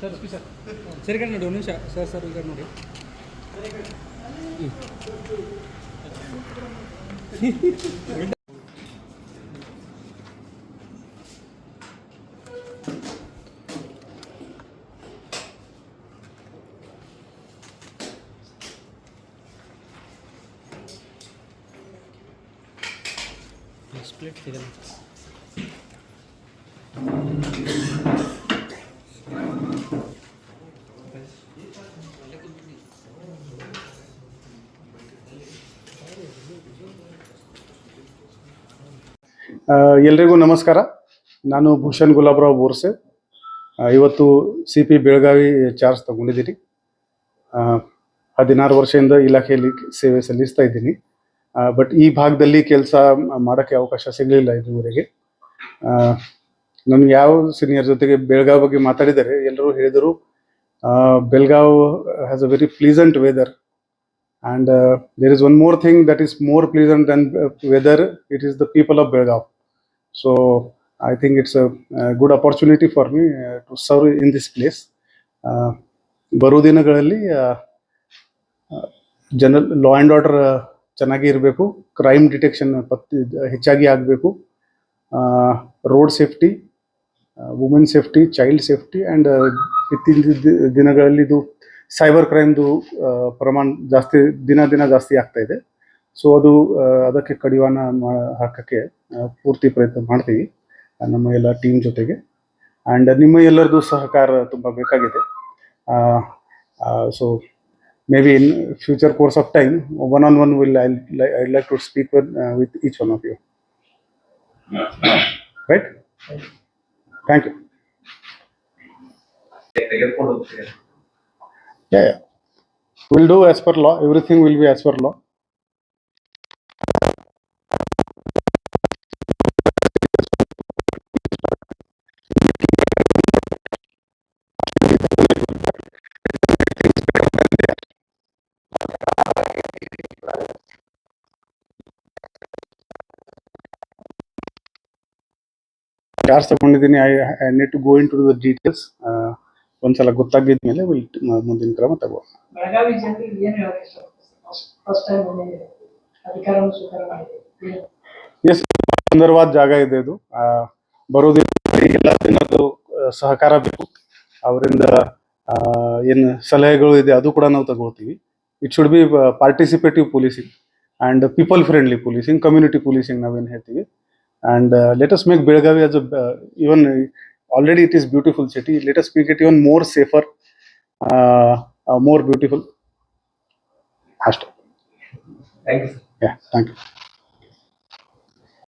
Sir sir sir ಈ ಕಡೆ ನೋಡಿ ಒಂದು ನಿಮಿಷ ಸರ್ ಸರ್ ಈ ಕಡೆ ನೋಡಿ ಸ್ಪ್ಲಿಟ್ ಸಿಗಲ್ಲ ಎಲ್ರಿಗೂ ನಮಸ್ಕಾರ. ನಾನು ಭೂಷಣ್ ಗುಲಾಬ್ರಾವ್ ಬೋರ್ಸೆ. ಇವತ್ತು ಸಿ ಪಿ ಬೆಳಗಾವಿ ಚಾರ್ಜ್ ತಗೊಂಡಿದ್ದೀನಿ. ಹದಿನಾರು ವರ್ಷದಿಂದ ಇಲಾಖೆಯಲ್ಲಿ ಸೇವೆ ಸಲ್ಲಿಸ್ತಾ ಇದ್ದೀನಿ. ಬಟ್ ಈ ಭಾಗದಲ್ಲಿ ಕೆಲಸ ಮಾಡೋಕ್ಕೆ ಅವಕಾಶ ಸಿಗಲಿಲ್ಲ ಇದುವರೆಗೆ. ನಾನು ನನಗೆ ಯಾವ ಸೀನಿಯರ್ ಜೊತೆಗೆ ಬೆಳಗಾವಿ ಬಗ್ಗೆ ಮಾತಾಡಿದ್ದಾರೆ ಎಲ್ಲರೂ ಹೇಳಿದರು Belgaum has a very pleasant weather and there is one more thing that is more pleasant than weather it is the people of Belgaum. So i think it's a, a good opportunity for me uh, to serve in this place. Uh, ಬರೋ ದಿನಗಳಲ್ಲಿ general law and order ಚೆನ್ನಾಗಿ ಇರಬೇಕು. Crime detection ಪತ್ತೆ ಹೆಚ್ಚಾಗಿ ಆಗಬೇಕು. Road safety women safety child safety and ಇತ್ತೀಚಿನ ದಿನಗಳಲ್ಲಿ ಇದು ಸೈಬರ್ ಕ್ರೈಮ್ದು ಪ್ರಮಾಣ ಜಾಸ್ತಿ ದಿನ ದಿನ ಜಾಸ್ತಿ ಆಗ್ತಾ ಇದೆ. ಸೊ ಅದು ಅದಕ್ಕೆ ಕಡಿವಾಣ ಹಾಕಕ್ಕೆ ಪೂರ್ತಿ ಪ್ರಯತ್ನ ಮಾಡ್ತೀವಿ. ನಮ್ಮ ಎಲ್ಲ ಟೀಮ್ ಜೊತೆಗೆ. ಆ್ಯಂಡ್ ನಿಮ್ಮ ಎಲ್ಲರದ್ದು ಸಹಕಾರ ತುಂಬ ಬೇಕಾಗಿದೆ. So maybe in future course of time one on one will I I like to speak with with each one of you right thank you will do as per law everything will be as per will charge ತಗೊಂಡಿದ್ದೀನಿ I I need to go into the details ಒಂದ್ಸಲ ಗೊತ್ತಾಗಿದ್ಮೇಲೆ ಮೇಲೆ ಮುಂದಿನ ಕ್ರಮ ತಗೋ S ಸುಂದರವಾದ ಜಾಗ ಇದೆ ಅದು ಬರೋದಿಲ್ಲ ಆ, ಸಹಕಾರ ಬೇಕು. ಅವರಿಂದ ಏನು ಸಲಹೆಗಳು ಇದೆ ಅದು ಕೂಡ ನಾವು ತಗೊಳ್ತೀವಿ. It should be participative policing and people friendly policing community policing ನಾವೇನು ಹೇಳ್ತೀವಿ. and uh, let us make Belagavi as a uh, even uh, already it is beautiful city. Let us make it even more safer, more beautiful. Hashtag. Thanks. Yeah, thank you.